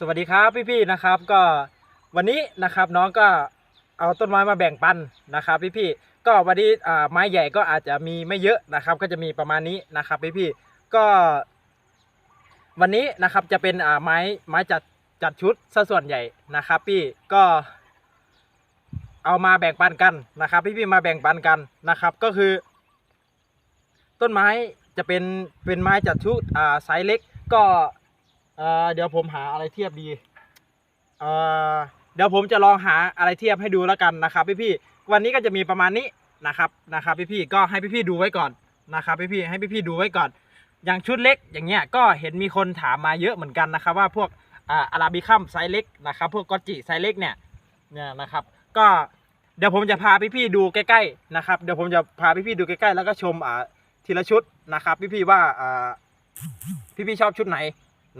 สวัสดีครับพี่ๆนะครับก็วันนี้นะครับน้องก็เอาต้นไม้มาแบ่งปันนะครับพี่ๆก็วันนี้อ่าไม้ใหญ่ก็อาจจะมีไม่เยอะนะครับ ก็จะมีประมาณนี้นะครับพี่ๆก็ วันนี้นะครับจะเป็นอ่าไม้ไม้จัดจัดชุดซะส่วนใหญ่นะครับ พี่ก็ เอามาแบ่งปันกันนะครับ พี่ๆมาแบ่งปันกันนะครับ ก็คือ ต้นไม้จะเป็นเป็นไม้จัดชุดอ่าไซส์เล็กก็ อ่อเดี๋ยวผมหาอะไรเทียบดีเอ่อเดี๋ยวผมจะลองหาอะไรเทียบให้ดูแล้วกันนะครับพี่ๆวันนี้ก็จะมีประมาณนี้นะครับนะครับพี่ๆก็ให้พี่ๆดูไว้ก่อนนะครับพี่ๆให้พี่ๆดูไว้ก่อน อย่างชุดเล็กอย่างเงี้ยก็เห็นมีคนถามมาเยอะเหมือนกันนะครับ ว่าพวกอ่าอาราบิคัมไซส์เล็กนะครับพวกกอจิไซส์เล็กเนี่ยเนี่ยนะครับ ก็เดี๋ยวผมจะพาพี่ๆดูใกล้ๆนะครับเดี๋ยวผมจะพาพี่ๆดูใกล้ๆแล้วก็ชมอ่าทีละชุดนะครับ พี่ๆว่าอ่าพี่ๆชอบชุดไหน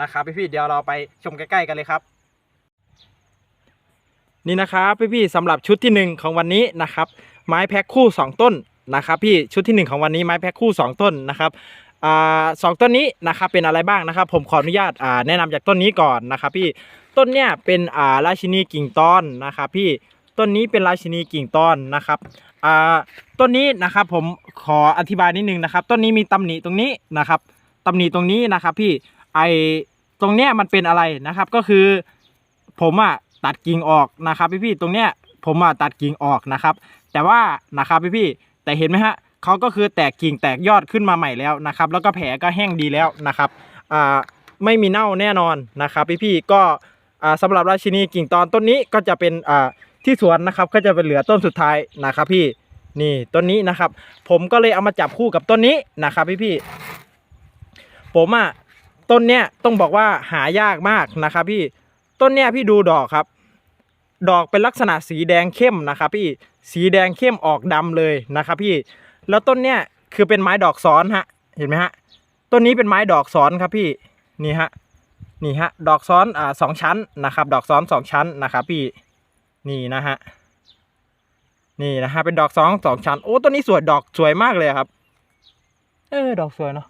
นะครับพี่ๆเดี๋ยวเราไปชมใกล้ๆกันเลยครับ นี่นะครับพี่ๆสำหรับชุดที่หนึ่งของวันนี้นะครับ ไม้แพ็คคู่สองต้นนะครับพี่ชุดที่หนึ่งของวันนี้ไม้แพ็คคู่สองต้นนะครับสองต้นนี้นะครับเป็นอะไรบ้างนะครับ ผมขออนุญาตแนะนำจากต้นนี้ก่อนนะครับ พี่ต้นเนี้ยเป็นราชินีกิ่งตอนนะครับพี่ต้นนี้เป็นราชินีกิ่งตอนนะครับต้นนี้นะครับผมขออธิบายนิดนึงนะครับ ต้นนี้มีตำหนิตรงนี้นะครับตำหนิตรงนี้นะครับ พี่ ไอตรงเนี้ยมันเป็นอะไรนะครับ ก็คือ ผมอะตัดกิ่งออกนะครับพี่ๆตรงเนี้ยผมอะตัดกิ่งออกนะครับ แต่ว่านะครับพี่ๆแต่เห็นไหมฮะเขาก็คือแตกกิ่งแตกยอดขึ้นมาใหม่แล้วนะครับ แล้วก็แผลก็แห้งดีแล้วนะครับอ่าไม่มีเน่าแน่นอนนะครับ พี่ๆก็อ่าสำหรับราชินีกิ่งตอนต้นนี้ก็จะเป็นอ่าที่สวนนะครับ ก็จะเป็นเหลือต้นสุดท้ายนะครับพี่นี่ต้นนี้นะครับ ผมก็เลยเอามาจับคู่กับต้นนี้นะครับ พี่ๆผมอะ ต้นเนี้ยต้องบอกว่าหายากมากนะครับพี่ต้นเนี้ยพี่ดูดอกครับ ดอกเป็นลักษณะสีแดงเข้มนะครับพี่สีแดงเข้มออกดำเลยนะครับพี่แล้วต้นเนี้ยคือเป็นไม้ดอกซ้อนฮะเห็นไหมฮะต้นนี้เป็นไม้ดอกซ้อนครับพี่นี่ฮะนี่ฮะดอกซ้อนอ่าสองชั้นนะครับ ดอกซ้อนสองชั้นนะครับพี่นี่นะฮะนี่นะฮะเป็นดอกซ้อนสองชั้นโอ้ต้นนี้สวยดอกสวยมากเลยครับ เออดอกสวยเนาะ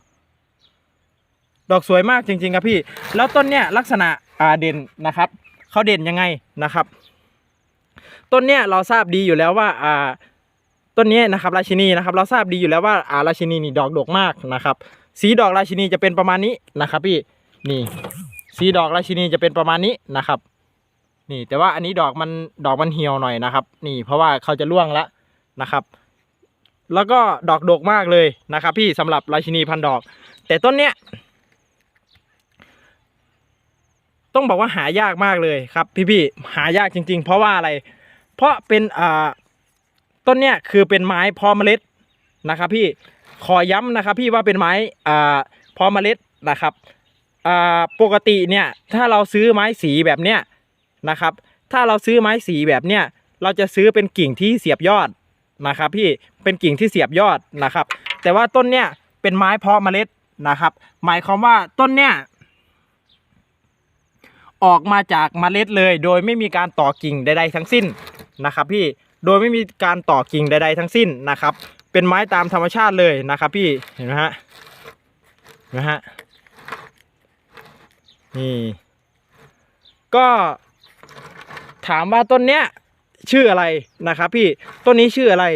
ดอกสวยมากจริง ๆ ครับพี่ แล้วต้นเนี้ยลักษณะอ่าเด่นนะครับเขาเด่นยังไงนะครับ ต้นเนี้ยเราทราบดีอยู่แล้วว่าอ่าต้นนี้นะครับราชินีนะครับ เราทราบดีอยู่แล้วว่าอ่าราชินีนี่ดอกดกมากนะครับ สีดอกราชินีจะเป็นประมาณนี้นะครับ พี่นี่ สีดอกราชินีจะเป็นประมาณนี้นะครับ นี่แต่ว่าอันนี้ดอกมันดอกมันเหี่ยวหน่อยนะครับ นี่เพราะว่าเขาจะร่วงแล้วนะครับ แล้วก็ดอกดกมากเลยนะครับ พี่สำหรับราชินีพันดอก แต่ต้นเนี้ย ต้องบอกว่าหายากมากเลยครับพี่ๆหายากจริง ๆ เพราะว่าอะไร เพราะเป็นอ่าต้นเนี้ยคือเป็นไม้พอเมล็ดนะครับพี่ขอย้ำนะครับพี่ว่าเป็นไม้อ่าพอเมล็ดนะครับอ่าปกติเนี่ยถ้าเราซื้อไม้สีแบบเนี้ยนะครับ ถ้าเราซื้อไม้สีแบบเนี้ยเราจะซื้อเป็นกิ่งที่เสียบยอดนะครับ พี่เป็นกิ่งที่เสียบยอดนะครับ แต่ว่าต้นเนี้ยเป็นไม้เพาะเมล็ดนะครับ หมายความว่าต้นเนี้ย ออกมาจากเมล็ดเลย โดยไม่มีการต่อกิ่งใด ๆ ทั้งสิ้นนะครับพี่โดยไม่มีการต่อกิ่งใด ๆ ทั้งสิ้นนะครับ เป็นไม้ตามธรรมชาติเลยนะครับพี่เห็นไหมฮะเห็นไหมฮะนี่ก็ถามว่าต้นเนี้ยชื่ออะไรนะครับพี่ต้นนี้ชื่ออะไร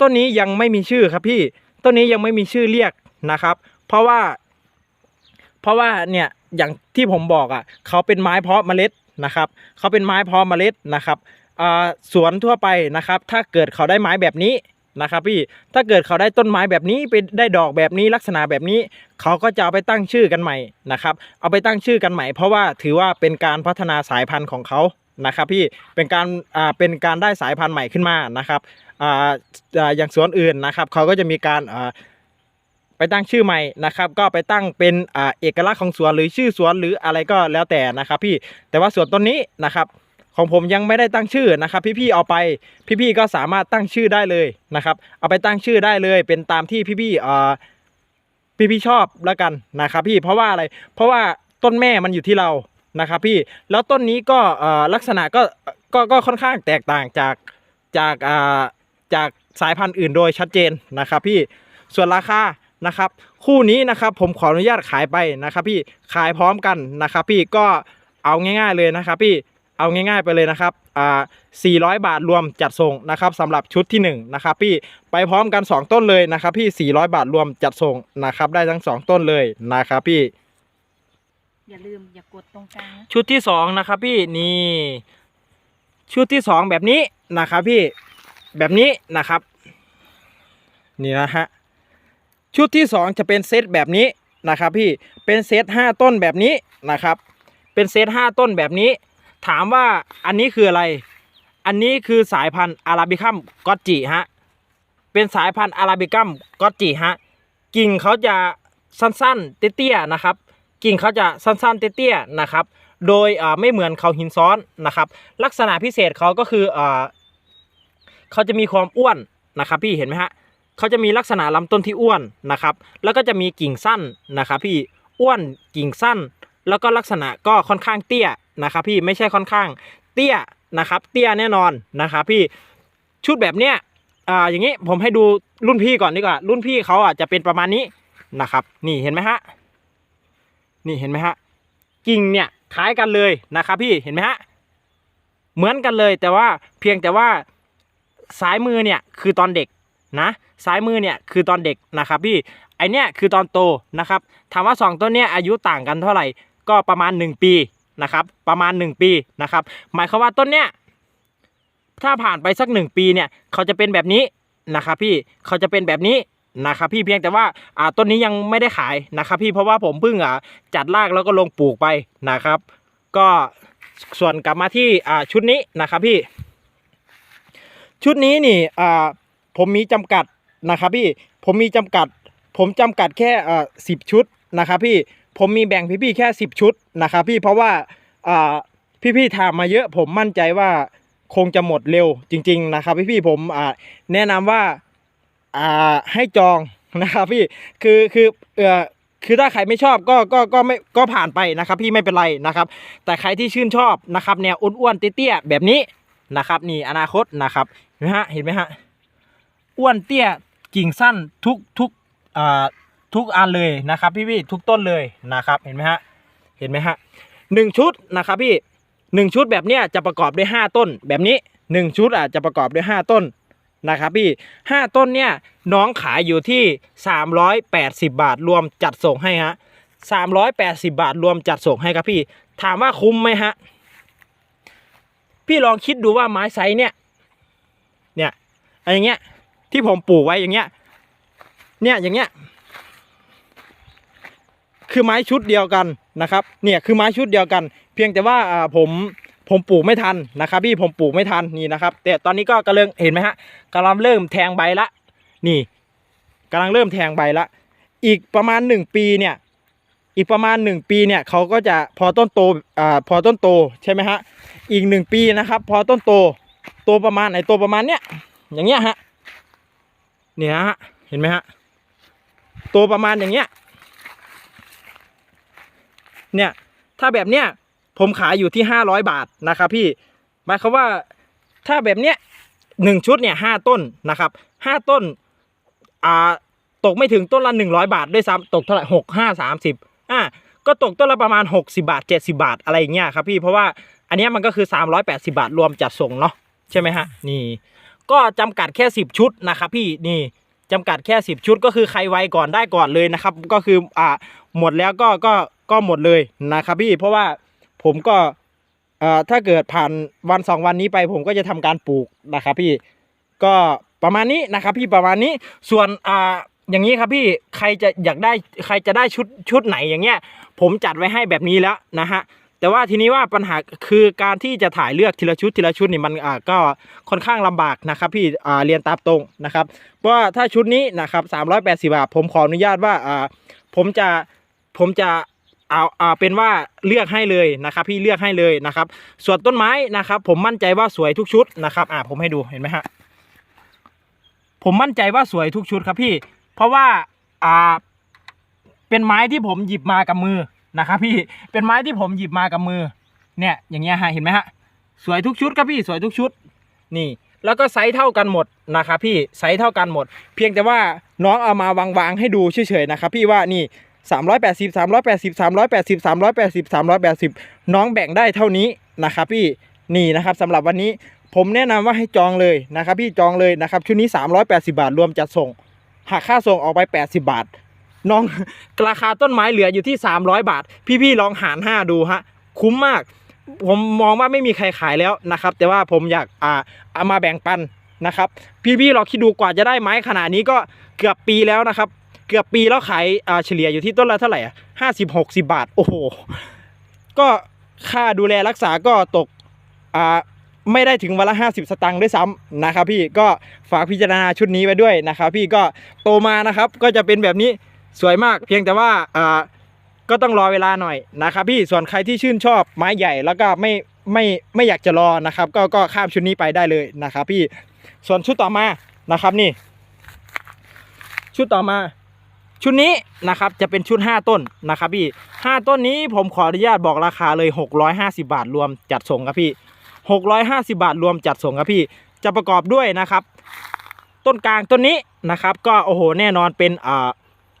ต้นนี้ยังไม่มีชื่อครับพี่ต้นนี้ยังไม่มีชื่อเรียกนะครับ เพราะว่า เพราะว่าเนี่ยอย่างที่ผมบอกอะเขาเป็นไม้เพาะเมล็ดนะครับเขาเป็นไม้เพาะเมล็ดนะครับสวนทั่วไปนะครับ ถ้าเกิดเขาได้ไม้แบบนี้นะครับพี่ถ้าเกิดเขาได้ต้นไม้แบบนี้ไปได้ดอกแบบนี้ลักษณะแบบนี้ เขาก็จะเอาไปตั้งชื่อกันใหม่นะครับเอาไปตั้งชื่อกันใหม่ เพราะว่าถือว่าเป็นการพัฒนาสายพันธุ์ของเขานะครับพี่เป็นการอ่าเป็นการได้สายพันธุ์ใหม่ขึ้นมานะครับอ่าอ่าอย่างสวนอื่นนะครับ เขาก็จะมีการอ่า ไปตั้งชื่อใหม่นะครับ ก็ไปตั้งเป็นอ่าเอกลักษณ์ของสวนหรือชื่อสวนหรืออะไรก็แล้วแต่นะครับ พี่แต่ว่าสวนต้นนี้นะครับ ของผมยังไม่ได้ตั้งชื่อนะครับ พี่ๆเอาไปพี่ๆก็สามารถตั้งชื่อได้เลยนะครับ เอาไปตั้งชื่อได้เลย เป็นตามที่พี่ๆอ่าพี่ๆชอบแล้วกันนะครับ พี่เพราะว่าอะไร เพราะว่าต้นแม่มันอยู่ที่เรานะครับ พี่แล้วต้นนี้ก็ลักษณะก็ก็ก็ค่อนข้างแตกต่างจากจากจากสายพันธุ์อื่นโดยชัดเจนนะครับ พี่ส่วนราคา นะครับ คู่นี้นะครับผมขออนุญาตขายไปนะครับพี่ขายพร้อมกันนะครับพี่ก็เอาง่าย ๆเลยนะครับพี่เอาง่าย ๆไปเลยนะครับอ่า400 บาทรวมจัดส่งนะครับสำหรับชุดที่หนึ่งนะครับพี่ไปพร้อมกัน 2 ต้นเลยนะครับพี่400 บาทรวมจัดส่งนะครับได้ทั้ง 2 ต้นเลยนะครับพี่อย่าลืมอย่ากดตรงกลางนะชุดที่สองนะครับพี่นี่ชุดที่สองแบบนี้นะครับพี่แบบนี้นะครับ นี่นะฮะ ชุดที่สองจะเป็นเซตแบบนี้นะครับพี่เป็นเซตห้าต้นแบบนี้นะครับ เป็นเซตห้าต้นแบบนี้ ถามว่าอันนี้คืออะไร อันนี้คือสายพันธุ์อาราบิคัมกอตจิฮะเป็นสายพันธุ์อาราบิคัมกอตจิฮะกิ่งเขาจะสั้นๆ เตี้ยๆนะครับ กิ่งเขาจะสั้นๆ เตี้ยๆนะครับ โดยไม่เหมือนเขาหินซ้อนนะครับ ลักษณะพิเศษเขาก็คืออเขาจะมีความอ้วนนะครับพี่เห็นไหมฮะ เขาจะมีลักษณะลำต้นที่อ้วนนะครับ แล้วก็จะมีกิ่งสั้นนะครับ พี่อ้วนกิ่งสั้น แล้วก็ลักษณะก็ค่อนข้างเตี้ยนะครับ พี่ไม่ใช่ค่อนข้างเตี้ยนะครับ เตี้ยแน่นอนนะครับพี่ชุดแบบเนี้ยอ่าอย่างนี้ผมให้ดูรุ่นพี่ก่อนดีกว่า รุ่นพี่เขาอะจะเป็นประมาณนี้นะครับ นี่เห็นไหมฮะนี่เห็นไหมฮะกิ่งเนี่ยคล้ายกันเลยนะครับ พี่เห็นไหมฮะเหมือนกันเลยแต่ว่าเพียงแต่ว่าซ้ายมือเนี่ยคือตอนเด็ก นะซ้ายมือเนี่ยคือตอนเด็กนะครับพี่ไอเนี่ยคือตอนโตนะครับถามว่าสองต้นเนี่ยอายุต่างกันเท่าไหร่ ก็ประมาณ 1 ปีนะครับประมาณ 1 ปีนะครับหมายความว่าต้นเนี่ยถ้าผ่านไปสัก 1 ปีเนี่ยเขาจะเป็นแบบนี้นะครับพี่เขาจะเป็นแบบนี้นะครับพี่เพียงแต่ว่าอ่าต้นนี้ยังไม่ได้ขายนะครับพี่เพราะว่าผมเพิ่งอ่าจัดรากแล้วก็ลงปลูกไปนะครับ ก็ส่วนกลับมาที่อ่าชุดนี้นะครับพี่ ชุดนี้นี่อ่า ผมมีจำกัดนะครับพี่ผมมีจำกัด ผมจำกัดแค่อ่าสิบชุดนะครับพี่ผมมีแบ่งพี่ๆแค่สิบชุดนะครับพี่เพราะว่าอ่าพี่ๆถามมาเยอะผมมั่นใจว่าคงจะหมดเร็วจริง ๆ นะครับ พี่ๆผมอ่าแนะนำว่าอ่าให้จองนะครับพี่คือคือเอ่อคือถ้าใครไม่ชอบก็ก็ก็ไม่ก็ผ่านไปนะครับ พี่ไม่เป็นไรนะครับ แต่ใครที่ชื่นชอบนะครับแนวอ้วนๆเตี้ยๆแบบนี้นะครับ นี่อนาคตนะครับเห็นไหมฮะเห็นไหมฮะ อ้วนเตี้ยกิ่งสั้นทุกทุกอ่าทุกอันเลยนะครับพี่พี่ทุกต้นเลยนะครับเห็นไหมฮะเห็นไหมฮะหนึ่งชุดนะครับพี่หนึ่งชุดแบบเนี้ยจะประกอบด้วยห้าต้นแบบนี้หนึ่งชุดอาจจะประกอบด้วยห้าต้นนะครับพี่ห้าต้นเนี่ยน้องขายอยู่ที่สามร้อยแปดสิบบาทรวมจัดส่งให้ฮะสามร้อยแปดสิบาทรวมจัดส่งให้ครับพี่ ถามว่าคุ้มไหมฮะพี่ลองคิดดูว่าไม้ไซส์เนี่ยเนี่ยอะไรเงี้ย ที่ผมปลูกไว้อย่างเงี้ย เนี่ยอย่างเงี้ย คือไม้ชุดเดียวกันนะครับ เนี่ยคือไม้ชุดเดียวกัน เพียงแต่ว่าผมผมปลูกไม่ทันนะครับพี่ผมปลูกไม่ทันนี่นะครับ แต่ตอนนี้ก็กำลังเห็นไหมฮะกำลังเริ่มแทงใบละ นี่กำลังเริ่มแทงใบละ อีกประมาณหนึ่งปีเนี่ย อีกประมาณหนึ่งปีเนี่ยเขาก็จะพอต้นโตอ่าพอต้นโตใช่ไหมฮะอีกหนึ่งปีนะครับ พอต้นโตโตประมาณไหนโตประมาณเนี้ยอย่างเงี้ยฮะ เนี่ยฮะ เห็นไหมฮะโตประมาณอย่างเงี้ย เนี่ย ถ้าแบบเนี้ย ผมขายอยู่ที่ห้าร้อยบาทนะครับพี่ หมายความว่า ถ้าแบบเนี้ยหนึ่งชุดเนี่ยห้าต้นนะครับห้าต้น อ่า ตกไม่ถึงต้นละหนึ่งร้อยบาทด้วยซ้ำตกเท่าไหร่หกห้าสามสิบอะก็ตกต้นละประมาณหกสิบาทเจ็ดสิบาทอะไรอย่างเงี้ยครับพี่เพราะว่าอันเนี้ยมันก็คือสามร้อยแปดสิบาทรวมจัดส่งเนาะใช่ไหมฮะนี่ ก็จำกัดแค่สิบชุดนะครับพี่นี่จำกัดแค่สิบชุดก็คือใครไวก่อนได้ก่อนเลยนะครับ ก็คืออ่าหมดแล้วก็ก็ก็หมดเลยนะครับพี่เพราะว่าผมก็เอ่อถ้าเกิดผ่านวันสองวันนี้ไปผมก็จะทำการปลูกนะครับพี่ก็ประมาณนี้นะครับพี่ประมาณนี้ส่วนอ่าอย่างนี้ครับพี่ใครจะอยากได้ใครจะได้ชุดชุดไหนอย่างเงี้ย ผมจัดไว้ให้แบบนี้แล้วนะฮะ แต่ว่าทีนี้ว่าปัญหาคือการที่จะถ่ายเลือกทีละชุดทีละชุดนี่มันอ่าก็ค่อนข้างลำบากนะครับพี่อ่าเรียนตามตรงนะครับเพราะว่าถ้าชุดนี้นะครับ380บาทผมขออนุญาตว่าอ่าผมจะผมจะเอาเอาเป็นว่าเลือกให้เลยนะครับพี่เลือกให้เลยนะครับ ส่วนต้นไม้นะครับ ผมมั่นใจว่าสวยทุกชุดนะครับอ่าผมให้ดูเห็นไหมฮะผมมั่นใจว่าสวยทุกชุดครับพี่ เพราะว่าอ่าเป็นไม้ที่ผมหยิบมากับมือ นะครับพี่เป็นไม้ที่ผมหยิบมากับมือ เนี่ยอย่างเงี้ยฮะเห็นไหมฮะสวยทุกชุดครับพี่สวยทุกชุดนี่ แล้วก็ไซส์เท่ากันหมดนะครับพี่ไซส์เท่ากันหมด เพียงแต่ว่าน้องเอามาวางๆให้ดูเฉยๆนะครับพี่ว่านี่380 380 380 380 380น้องแบ่งได้เท่านี้นะครับพี่นี่นะครับสำหรับวันนี้ผมแนะนำว่าให้จองเลยนะครับพี่จองเลยนะครับชุดนี้ 380 บาทรวมจัดส่งหักค่าส่งออกไป 80 บาท น้องราคาต้นไม้เหลืออยู่ที่ 300 บาท พี่ๆลองหาร5ดูฮะคุ้มมาก ผมมองว่าไม่มีใครขายแล้วนะครับ แต่ว่าผมอยากอ่าเอามาแบ่งปันนะครับ พี่ๆลองคิดดูกว่าจะได้ไม้ขนาดนี้ก็เกือบปีแล้วนะครับ เกือบปีแล้วขายอ่าเฉลี่ยอยู่ที่ต้นละเท่าไหร่ห้าสิบหกสิบาทโอ้โหก็ค่าดูแลรักษาก็ตกอ่าไม่ได้ถึงวันละห้าสิบสตังค์ด้วยซ้ำนะครับพี่ก็ฝากพิจารณาชุดนี้ไว้ด้วยนะครับพี่ก็โตมานะครับก็จะเป็นแบบนี้ สวยมากเพียงแต่ว่าอ่าก็ต้องรอเวลาหน่อยนะครับพี่ส่วนใครที่ชื่นชอบไม้ใหญ่แล้วก็ไม่ไม่ไม่อยากจะรอนะครับ ก็ก็ข้ามชุดนี้ไปได้เลยนะครับพี่ส่วนชุดต่อมานะครับนี่ ชุดต่อมา ชุดนี้นะครับจะเป็นชุด 5 ต้นนะครับพี่5ต้นนี้ผมขออนุญาตบอกราคาเลย 650 บาทรวมจัดส่งครับพี่ 650 บาทรวมจัดส่งครับพี่ จะประกอบด้วยนะครับ ต้นกลางต้นนี้นะครับ ก็โอ้โหแน่นอนเป็นอ่า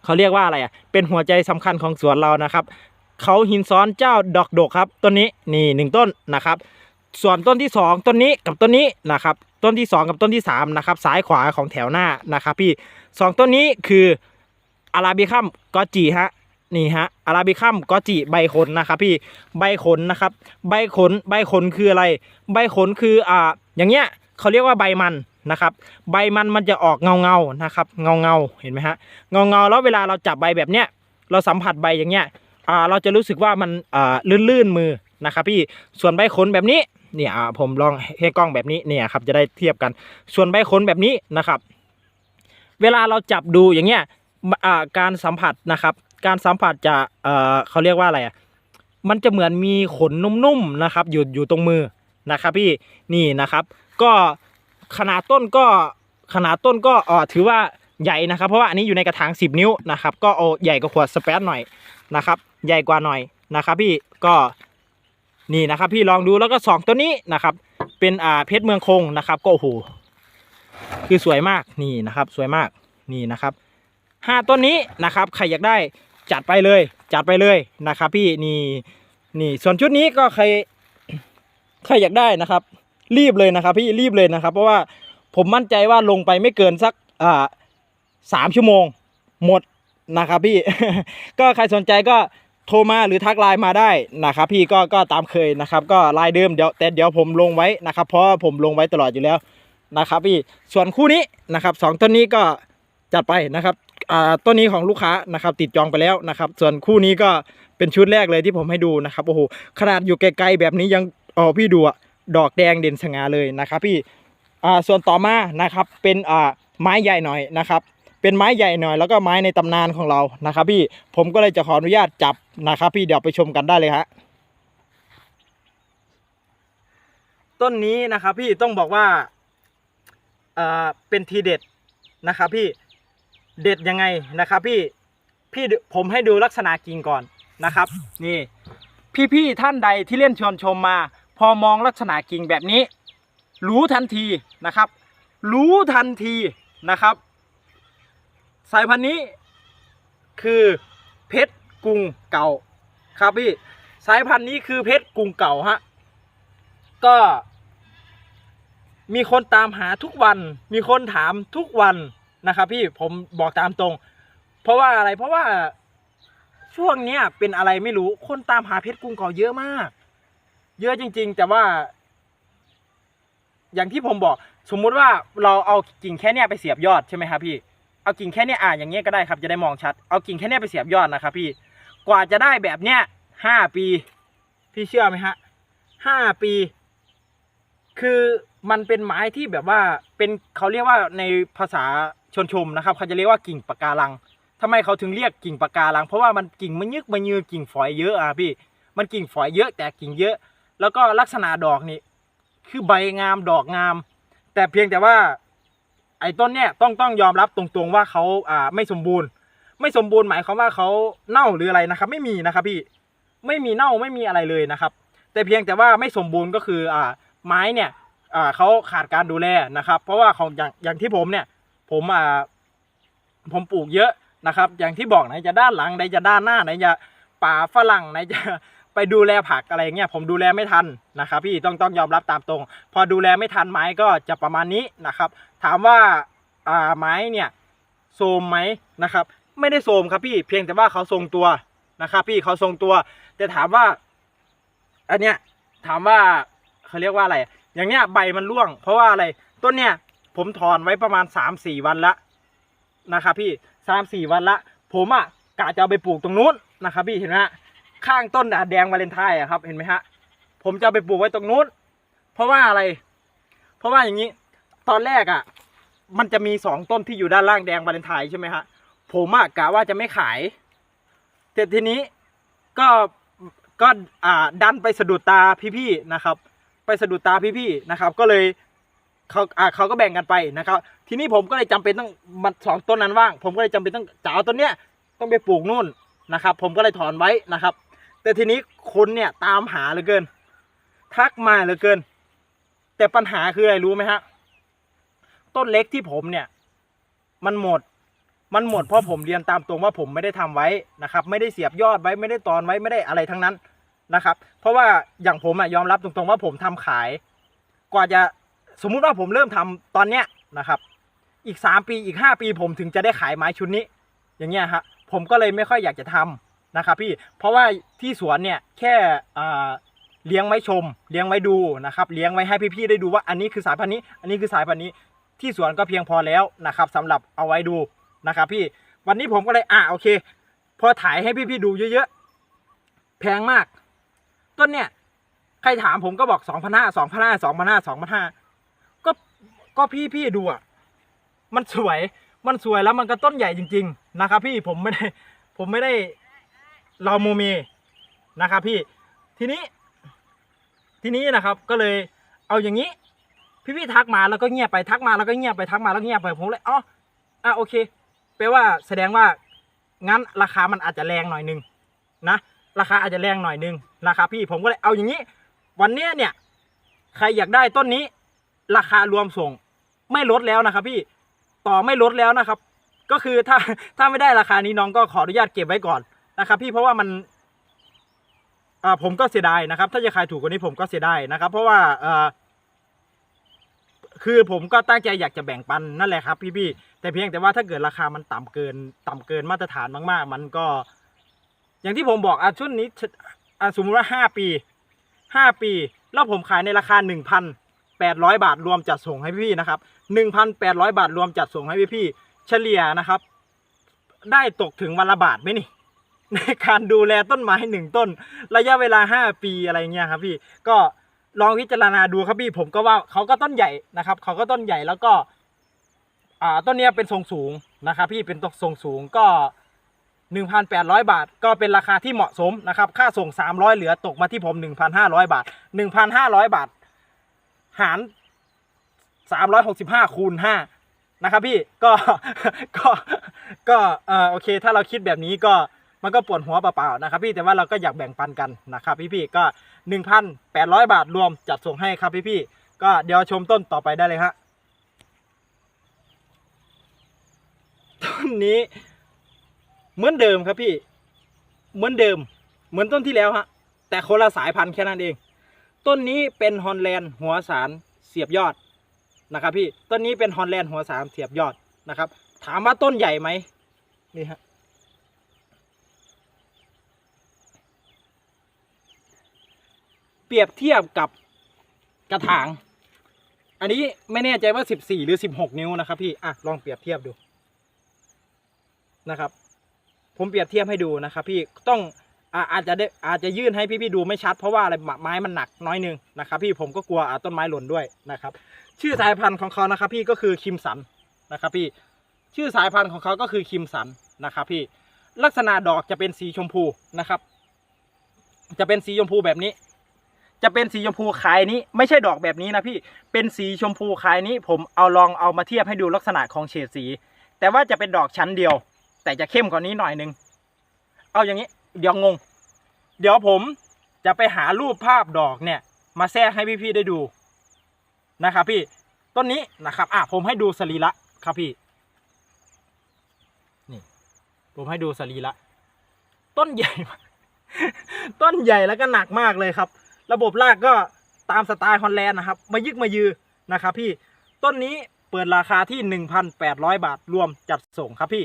เขาเรียกว่าอะไรอะ เป็นหัวใจสำคัญของสวนเรานะครับเขาหินซ้อนเจ้าดอกดกครับต้นนี้นี่หนึ่งต้นนะครับ ส่วนต้นที่สองต้นนี้กับต้นนี้นะครับต้นที่สองกับต้นที่สามนะครับซ้ายขวาของแถวหน้านะครับพี่สองต้นนี้คืออาราบิคัมกอจีฮะนี่ฮะอาราบิคัมกอจีใบขนนะครับพี่ใบขนนะครับ ใบขนใบขนคืออะไร ใบขนคืออ่าอย่างเงี้ยเขาเรียกว่าใบมัน นะครับ ใบมันมันจะออกเงาเงานะครับเงาเงาเห็นไหมฮะเงาเงาแล้วเวลาเราจับใบแบบเนี้ยเราสัมผัสใบอย่างเงี้ยอ่าเราจะรู้สึกว่ามันอ่าลื่นๆมือนะครับพี่ส่วนใบขนแบบนี้เนี่ยอ่าผมลองให้กล้องแบบนี้เนี่ยครับจะได้เทียบกัน ส่วนใบขนแบบนี้นะครับ เวลาเราจับดูอย่างเงี้ยอ่าการสัมผัสนะครับ การสัมผัสจะเอ่อเขาเรียกว่าอะไรอะมันจะเหมือนมีขนนุ่มๆนะครับอยู่อยู่ตรงมือนะครับพี่นี่นะครับ ก็ ขนาดต้นก็ขนาดต้นก็อ่าถือว่าใหญ่นะครับ เพราะว่าอันนี้อยู่ในกระถาง 10 นิ้วนะครับ ก็เอาใหญ่กว่าขวดสเปซหน่อยนะครับ ใหญ่กว่าหน่อยนะครับพี่ก็นี่นะครับ พี่ลองดูแล้วก็สองตัวนี้นะครับ เป็นอ่าเพชรเมืองคงนะครับ ก็โอ้โหคือสวยมากนี่นะครับ สวยมากนี่นะครับห้าต้นนี้นะครับใครอยากได้จัดไปเลย จัดไปเลยนะครับ พี่นี่นี่ส่วนชุดนี้ก็ใครใครอยากได้นะครับ รีบเลยนะครับพี่รีบเลยนะครับ เพราะว่าผมมั่นใจว่าลงไปไม่เกินสักอ่าสามชั่วโมงหมดนะครับพี่ ก็ใครสนใจก็โทรมาหรือทักไลน์มาได้นะครับพี่ก็ก็ตามเคยนะครับ ก็ไลน์เดิมเดี๋ยวแต่เดี๋ยวผมลงไว้นะครับ เพราะว่าผมลงไว้ตลอดอยู่แล้วนะครับ พี่ส่วนคู่นี้นะครับสองต้นนี้ก็จัดไปนะครับอ่าต้นนี้ของลูกค้านะครับ ติดจองไปแล้วนะครับ ส่วนคู่นี้ก็เป็นชุดแรกเลยที่ผมให้ดูนะครับโอ้โหขนาดอยู่ไกลๆแบบนี้ยังอ๋อพี่ดูอะ ดอกแดงเด่นสง่าเลยนะครับพี่อ่าส่วนต่อมานะครับเป็นอ่าไม้ใหญ่หน่อยนะครับ เป็นไม้ใหญ่หน่อยแล้วก็ไม้ในตำนานของเรานะครับพี่ผมก็เลยจะขออนุญาตจับนะครับพี่เดี๋ยวไปชมกันได้เลยฮะต้นนี้นะครับพี่ต้องบอกว่าเอ่อเป็นทีเด็ดนะครับพี่เด็ดยังไงนะครับพี่พี่ผมให้ดูลักษณะกิ่งก่อนนะครับ นี่ พี่ๆท่านใดที่เล่นชวนชมมา พอมองลักษณะกิ่งแบบนี้ รู้ทันทีนะครับ รู้ทันทีนะครับ สายพันธุ์นี้คือเพชรกรุงเก่าครับพี่สายพันธุ์นี้คือเพชรกรุงเก่าฮะก็ มีคนตามหาทุกวัน มีคนถามทุกวันนะครับ พี่ผมบอกตามตรง เพราะว่าอะไรเพราะว่าช่วงเนี้ยเป็นอะไรไม่รู้คนตามหาเพชรกรุงเก่าเยอะมาก เยอะจริง ๆ แต่ว่า อย่างที่ผมบอก สมมุติว่าเราเอากิ่งแค่เนี้ยไปเสียบยอดใช่ไหมครับพี่เอากิ่งแค่เนี้ยอ่านอย่างเงี้ยก็ได้ครับจะได้มองชัดเอากิ่งแค่เนี้ยไปเสียบยอดนะครับพี่กว่าจะได้แบบเนี้ยห้าปี พี่เชื่อไหมฮะห้าปี คือมันเป็นไม้ที่แบบว่าเป็นเขาเรียกว่าในภาษาชนชมนะครับเขาจะเรียกว่ากิ่งปะการังทำไมเขาถึงเรียกกิ่งปะการัง เพราะว่ามันกิ่งมันยึกมันยือกิ่งฝอยเยอะอะพี่ มันกิ่งฝอยเยอะแต่กิ่งเยอะ แล้วก็ลักษณะดอกนี่คือใบงามดอกงาม แต่เพียงแต่ว่า ไอ้ต้นเนี่ยต้องต้องยอมรับตรงๆว่าเขาอ่าไม่สมบูรณ์ ไม่สมบูรณ์หมายความว่าเขาเน่าหรืออะไรนะครับ ไม่มีนะครับพี่ไม่มีเน่าไม่มีอะไรเลยนะครับ แต่เพียงแต่ว่าไม่สมบูรณ์ก็คืออ่าไม้เนี่ยอ่าเขาขาดการดูแลนะครับ เพราะว่าของอย่างอย่างที่ผมเนี่ยผมอ่าผมปลูกเยอะนะครับ อย่างที่บอกไหนจะด้านหลังไหนจะด้านหน้าไหนจะป่าฝรั่งไหนจะ ไปดูแลผักอะไรเงี้ยผมดูแลไม่ทันนะครับพี่ต้องต้องยอมรับตามตรง พอดูแลไม่ทันไม้ก็จะประมาณนี้นะครับ ถามว่าอ่าไม้เนี่ยโทมไหมนะครับ ไม่ได้โทมครับพี่เพียงแต่ว่าเขาทรงตัวนะครับ พี่เขาทรงตัว แต่ถามว่า อันเนี้ยถามว่าเขาเรียกว่าอะไร อย่างเนี้ยใบมันร่วง เพราะว่าอะไรต้นเนี้ยผมถอนไว้ประมาณสามสี่วันละนะครับพี่สามสี่วันละ ผมอะกะจะเอาไปปลูกตรงนู้นนะครับพี่เห็นไหมฮะ ข้างต้นแดงวาเลนไทน์อะครับ เห็นไหมฮะ ผมจะไปปลูกไว้ตรงนู้น เพราะว่าอะไร เพราะว่าอย่างนี้ ตอนแรกอะมันจะมีสองต้นที่อยู่ด้านล่างแดงวาเลนไทน์ใช่ไหมฮะ ผมอะกะว่าจะไม่ขาย แต่ทีนี้ก็ก็อ่าดันไปสะดุดตาพี่ๆนะครับ ไปสะดุดตาพี่ๆนะครับ ก็เลยเขาอ่าเขาก็แบ่งกันไปนะครับ ทีนี้ผมก็เลยจำเป็นต้องมันสองต้นนั้นว่าง ผมก็เลยจำเป็นต้องจะเอาต้นเนี้ยต้องไปปลูกนู่นนะครับ ผมก็เลยถอนไว้นะครับ แต่ทีนี้คนเนี่ยตามหาเหลือเกิน ทักมาเหลือเกิน แต่ปัญหาคืออะไรรู้ไหมฮะ ต้นเล็กที่ผมเนี่ย มันหมด มันหมดเพราะผมเรียนตามตรงว่าผมไม่ได้ทำไว้นะครับ ไม่ได้เสียบยอดไว้ไม่ได้ตอนไว้ไม่ได้อะไรทั้งนั้นนะครับ เพราะว่าอย่างผมอะยอมรับตรงๆว่าผมทำขาย กว่าจะสมมุติว่าผมเริ่มทำตอนเนี้ยนะครับ อีกสามปีอีกห้าปีผมถึงจะได้ขายไม้ชุดนี้ อย่างเงี้ยฮะผมก็เลยไม่ค่อยอยากจะทำ นะครับพี่เพราะว่าที่สวนเนี่ยแค่เลี้ยงไว้ชม เลี้ยงไว้ดูนะครับเลี้ยงไว้ให้พี่ๆได้ดูว่าอันนี้คือสายพันธุ์นี้ อันนี้คือสายพันธุ์นี้ที่สวนก็เพียงพอแล้วนะครับสำหรับเอาไว้ดูนะครับพี่วันนี้ผมก็เลยอะโอเค พอถ่ายให้พี่ๆดูเยอะๆแพงมาก ต้นเนี่ยใครถามผมก็บอกสองพันห้าสองพันห้าสองพันห้าสองพันห้าก็ก็พี่พี่ดูอะมันสวยมันสวยแล้วมันก็ต้นใหญ่จริง ๆ นะครับ พี่ผมไม่ได้ผมไม่ได้ เราโมเมนะครับพี่ทีนี้ ทีนี้นะครับก็เลยเอาอย่างนี้ พี่พี่ทักมาแล้วก็เงียบไปทักมาแล้วก็เงียบไปทักมาแล้วเงียบไปผมเลยอ๋ออะโอเคแปลว่าแสดงว่างั้นราคามันอาจจะแรงหน่อยหนึงนะราคาอาจจะแรงหน่อยหนึงนะครับพี่ผมก็เลยเอาอย่างนี้ วันเนี้ยเนี่ย ใครอยากได้ต้นนี้ ราคารวมส่ง ไม่ลดแล้วนะครับพี่ต่อไม่ลดแล้วนะครับ ก็คือถ้าถ้าไม่ได้ราคานี้น้องก็ขออนุญาตเก็บไว้ก่อน นะครับ พี่เพราะว่ามันอ่าผมก็เสียดายนะครับ ถ้าจะขายถูกกว่านี้ผมก็เสียดายนะครับ เพราะว่าเอ่อคือผมก็ตั้งใจอยากจะแบ่งปันนั่นแหละครับ พี่ๆแต่เพียงแต่ว่าถ้าเกิดราคามันต่ำเกิน ต่ำเกินมาตรฐานมาก ๆ มันก็ อย่างที่ผมบอกอะชุดนี้อะสมมติว่าห้าปีห้าปี แล้วผมขายในราคาหนึ่งพันแปดร้อยบาทรวมจัดส่งให้พี่นะครับหนึ่งพันแปดร้อยบาทรวมจัดส่งให้พี่ๆเฉลี่ยนะครับ ได้ตกถึงวันละบาทไหมนี่ ในการดูแลต้นไม้หนึ่งต้น ระยะเวลาห้าปีอะไรเงี้ยครับพี่ก็ลองพิจารณาดูครับพี่ผมก็ว่าเขาก็ต้นใหญ่นะครับเขาก็ต้นใหญ่แล้วก็อ่าต้นเนี้ยเป็นทรงสูงนะครับพี่เป็นตกทรงสูงก็ 1,800 บาท ก็เป็นราคาที่เหมาะสมนะครับค่าส่ง 300 เหลือตกมาที่ผม 1,500 บาท 1,500 บาท หาร 365คูณ5นะครับพี่ก็ก็ก็เออโอเค ถ้าเราคิดแบบนี้ก็ มันก็ปวดหัวเปล่าๆนะครับพี่แต่ว่าเราก็อยากแบ่งปันกันนะครับพี่ๆก็ 1,800 บาทรวมจัดส่งให้ครับพี่ๆก็เดี๋ยวชมต้นต่อไปได้เลยฮะต้นนี้ เหมือนเดิมครับพี่ เหมือนเดิม เหมือนต้นที่แล้วฮะแต่คนละสายพันธุ์แค่นั้นเอง ต้นนี้เป็นฮอนแลนด์หัวสารเสียบยอดนะครับพี่ต้นนี้เป็นฮอนแลนด์หัวสารเสียบยอดนะครับ ถามว่าต้นใหญ่ไหมนี่ฮะ เป รียบเทียบกับกระถาง อันนี้ไม่แน่ใจว่า 14 หรือ 16 นิ้วนะครับพี่อะลองเปรียบเทียบดูนะครับ ผมเปรียบเทียบให้ดูนะครับพี่ต้องอาจจะได้อาจจะยื่นให้พี่ๆดูไม่ชัด เพราะว่าอะไรไม้มันหนักน้อยนึงนะครับ พี่ผมก็กลัวต้นไม้หล่นด้วยนะครับ ชื่อสายพันธุ์ของเขานะครับ พี่ก็คือคิมสันนะครับ พี่ชื่อสายพันธุ์ของเขาก็คือคิมสันนะครับพี่ลักษณะดอกจะเป็นสีชมพูนะครับ จะเป็นสีชมพูแบบนี้ จะเป็นสีชมพูคล้ายนี้ ไม่ใช่ดอกแบบนี้นะพี่เป็นสีชมพูคล้ายนี้ ผมเอาลองเอามาเทียบให้ดูลักษณะของเฉดสี แต่ว่าจะเป็นดอกชั้นเดียว แต่จะเข้มกว่านี้หน่อยนึง เอาอย่างนี้ เดี๋ยวงง เดี๋ยวผมจะไปหารูปภาพดอกเนี่ย มาแทรกให้พี่ๆได้ดูนะครับพี่ต้นนี้นะครับอะผมให้ดูสรีระครับพี่นี่ผมให้ดูสรีระต้นใหญ่ ต้นใหญ่แล้วก็หนักมากเลยครับ ระบบรากก็ตามสไตล์ฮอนแลนด์นะครับ มายึกมายือนะครับพี่ต้นนี้เปิดราคาที่ 1,800 บาทรวมจัดส่งครับพี่